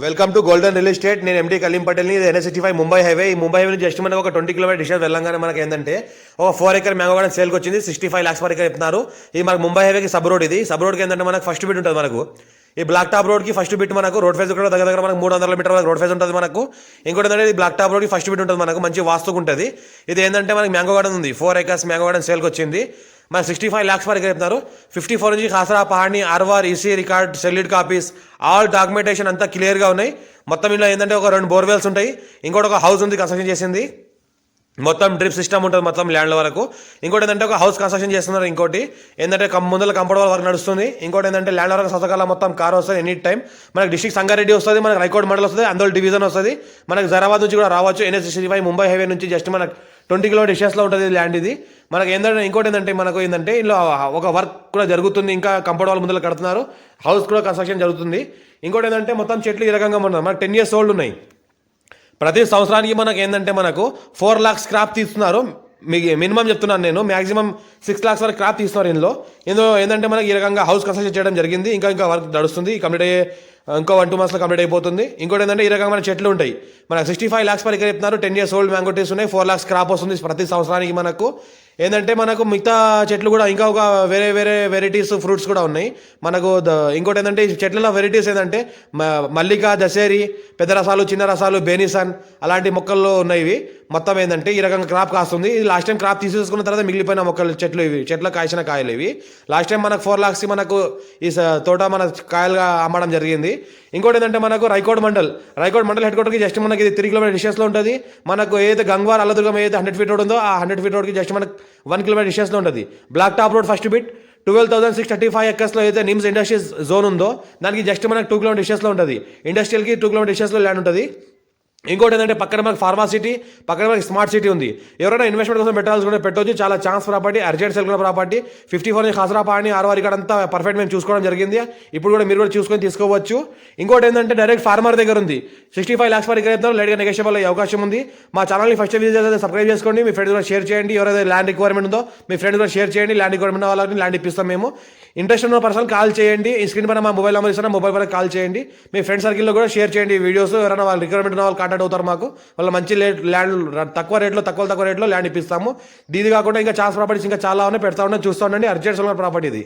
Welcome to golden real estate నేను MD Kaleem పటేల్ని ఇది NS five Mumbai highway ఈ ముంబై హైవే జస్ట్ మనకు ఒక ట్వంటీ కిలోమీటర్ డిస్టెన్స్ వెళ్ళంగానే మనకి ఏంటంటే ఒక ఫోర్ ఎకర్ మ్యాంగో గార్డెన్ సేల్కి వచ్చింది సిక్స్టీ ఫైవ్ లాక్స్ వరకు చెప్తున్నారు. ఇది మనకు ముంబై హైవేకి సబ్ రోడ్ ఇది. సబ్ రోడ్కి ఏంటంటే మనకు ఫస్ట్ బిట్ ఉంటుంది మనకు. ఈ బ్లాక్ టాప్ రోడ్కి ఫస్ట్ బిట్ మనకు రోడ్ ఫేజ్ కూడా దగ్గర దగ్గర మనకు మూడు వందల మీటర్ రోడ్ ఫేజ్ ఉంటుంది మనకు. ఇంకోటి ఏంటంటే ఇది బ్లాక్ టాప్ రోడ్కి ఫస్ట్ బిట్ ఉంటుంది మనకు మంచి వాస్తుకు ఉంటుంది ఇది ఏంటంటే మనకి మ్యాంగో గార్డెన్ ఉంది. ఫోర్ ఎకర్స్ మ్యాంగో గార్డెన్ సేల్కి వచ్చింది. మరి సిక్స్టీ ఫైవ్ ల్యాక్స్ వరకు చెప్తున్నారు. ఫిఫ్టీ ఫోర్ నుంచి హాసరా పహాడ్ని ఆర్వార్ E C record sale deed copies all documentation అంతా క్లియర్గా ఉన్నాయి. మొత్తం ఇందులో ఏంటంటే ఒక రెండు బోర్వెల్స్ ఉంటాయి. ఇంకోటి ఒక హౌస్ ఉంది కన్స్ట్రక్షన్ చేసింది. మొత్తం డ్రిప్ సిస్టమ్ ఉంటుంది మొత్తం ల్యాండ్ వరకు. ఇంకోటి ఏంటంటే ఒక హౌస్ కన్స్ట్రక్షన్ చేస్తున్నారు ఇంకోటి. ఏంటంటే ముందర కంఫర్టబుల్ వర్క్ నడుస్తుంది. ఇంకోటి ఏంటంటే ల్యాండ్ వరకు సతకాల మొత్తం కార్ వస్తుంది ఎనీ టైం మనకి డిస్ట్రిక్ట్ సంగారెడ్డి వస్తుంది మనకి రైకోట్ మండల్ వస్తుంది అందులో డివిజన్ వస్తుంది. మనకి జరాబాద్ నుంచి కూడా రావచ్చు. N H sixty five Mumbai highway నుంచి జస్ట్ మనకు ట్వంటీ కిలోమీటర్ డిషెస్లో ఉంటుంది ల్యాండ్ ఇది. మనకి ఏంటంటే ఇంకోటి ఏంటంటే మనకు ఏంటంటే ఇందులో ఒక వర్క్ కూడా జరుగుతుంది ఇంకా కంఫర్టబుల్ ముందర కడుతున్నారు హౌస్ కూడా కన్స్ట్రక్షన్ జరుగుతుంది. ఇంకోటి ఏంటంటే మొత్తం చెట్లు ఈ రకంగా ఉన్నాయి మనకు టెన్ ఇయర్స్ ఓల్డ్ ఉన్నాయి. ప్రతి సంవత్సరానికి మనకు ఏంటంటే మనకు ఫోర్ లాక్స్ క్రాప్ తీస్తున్నారు. మీకు మినిమం చెప్తున్నాను నేను మాక్సిమం సిక్స్ లాక్స్ వరకు క్రాప్ తీస్తున్నారు ఇందులో. ఇందులో ఏంటంటే మనకి ఈ రకంగా హౌస్ కన్స్ట్రక్షన్ చేయడం జరిగింది ఇంకా ఇంకా వర్క్ నడుస్తుంది. కంప్లీట్ అయ్యే ఇంకో వన్ టూ మంత్స్లో కంప్లీట్ అయిపోతుంది. ఇంకోటి ఏంటంటే ఈ రకమైన మన చెట్లు ఉంటాయి. మనకు sixty five lakhs per acre చెప్తున్నారు. Ten years old mango trees ఉన్నాయి. ఫోర్ లాక్స్ క్రాప్ వస్తుంది ప్రతి సంవత్సరానికి మనకు. ఏంటంటే మనకు మిగతా చెట్లు కూడా ఇంకా ఒక వేరే వేరే వెరైటీస్ ఫ్రూట్స్ కూడా ఉన్నాయి. మనకు ద- ఇంకోటి ఏంటంటే ఈ చెట్లలో వెరైటీస్ ఏంటంటే మ- మల్లిక దశేరి పెద్ద రసాలు చిన్న రసాలు బేనిసన్ అలాంటి మొక్కల్లో ఉన్నాయి ఇవి. మొత్తం ఏంటంటే ఈ రకంగా క్రాప్ కాస్తుంది. ఇది లాస్ట్ టైం క్రాప్ తీసేసుకున్న తర్వాత మిగిలిపోయిన మొక్కలు చెట్లు ఇవి. చెట్ల కాసిన కాయలు ఇవి. లాస్ట్ టైం మనకు ఫోర్ లాక్స్కి మనకు ఈ స- తోట మన కాయలుగా అమ్మడం జరిగింది. ఇంకోటి ఏంటంటే మనకు రైకోడ్ మండల్. రైకోడ్ మండల్ హెడ్ క్వార్టర్కి జస్ట్ మనకి ఇది త్రీ కిలోమీటర్ డిస్టెన్స్లో ఉంటుంది. మనకు ఏదైతే గంగవార్ అల్లదుర్గం ఏదైతే హండ్రెడ్ ఫీట్ రోడ్ ఉందో ఆ హండ్రెడ్ ఫీట్ రోడ్కి జస్ట్ మనకు వన్ కిలోమీటర్ డిస్టెన్స్లో ఉంటుంది. Black top road first bit twelve thousand six thirty five ఎక్కర్స్లో అయితే నిమ్స్ ఇండస్ట్రీస్ జోన్ ఉందో దానికి జస్ట్ మనకు టూ కిలోమీటర్ డిస్టెన్స్లో ఉంటుంది. ఇండస్ట్రియల్కి టూ కిలోమీటర్ డిస్టెన్స్లో ల్యాండ్ ఉంటుంది. ఇంకోటి ఏంటంటే పక్కన మనకి ఫార్మా సిటీ పక్కన మనకి స్మార్ట్ సిటీ ఉంది. ఎవరైనా ఇన్వెస్ట్మెంట్ కోసం పెట్టాల్సి కూడా పెట్టవచ్చు చాలా chance property urgent sale property fifty four నుంచి ఖాసరా ఆరు ఇక్కడ అంతా పర్ఫెక్ట్ మేము చూసుకోవడం జరిగింది. ఇప్పుడు కూడా మీరు కూడా చూసుకొని తీసుకోవచ్చు. ఇంకోటి ఏంటంటే డైరెక్ట్ ఫార్మర్ దగ్గర ఉంది. సిక్స్టీ ఫైవ్ లాక్స్ వరకు అయితే లేట్గా నెగోషియబుల్ అయ్యే అవకాశం ఉంది. మా ఛానల్ని ఫస్ట్ విజిట్ చేస్తే సబ్స్క్రైబ్ చేసుకోండి. మీ ఫ్రెండ్స్ కూడా షేర్ చేయండి. ఎవరైతే ల్యాండ్ రిక్వైర్మెంట్ ఉందో మీ ఫ్రెండ్స్ కూడా షేర్ చేయండి. ల్యాండ్ రిక్వైర్మెంట్ వాళ్ళకి ల్యాండ్ ఇప్పిస్తాం మేము. ఇంట్రెస్ట్ ఉన్న పర్సన్ కాల్ చేయండి. ఈ స్క్రీన్ పైన మా మొబైల్ నెంబర్ ఇస్తాను మొబైల్ పైన కాల్ చేయండి. మీ ఫ్రెండ్ సర్కిల్లో కూడా షేర్ చేయండి ఈ వీడియోస్ ఎవరైనా వాళ్ళ రిక్వైర్మెంట్ ఉన్న వాళ్ళు కాంటాక్ట్ అవుతారు మాకు. వాళ్ళు మంచి ల్యాండ్ తక్కువ రేట్లో తక్కువ తక్కువ రేట్లో ల్యాండ్ ఇప్పిస్తాము. దీది కాకుండా ఇంకా చాలా ప్రాపర్టీస్ ఇంకా చాలా ఉన్నాయి పెడతా ఉన్నాయి చూస్తూ ఉండండి అర్జెంట్ ప్రాపర్టీ ఇది.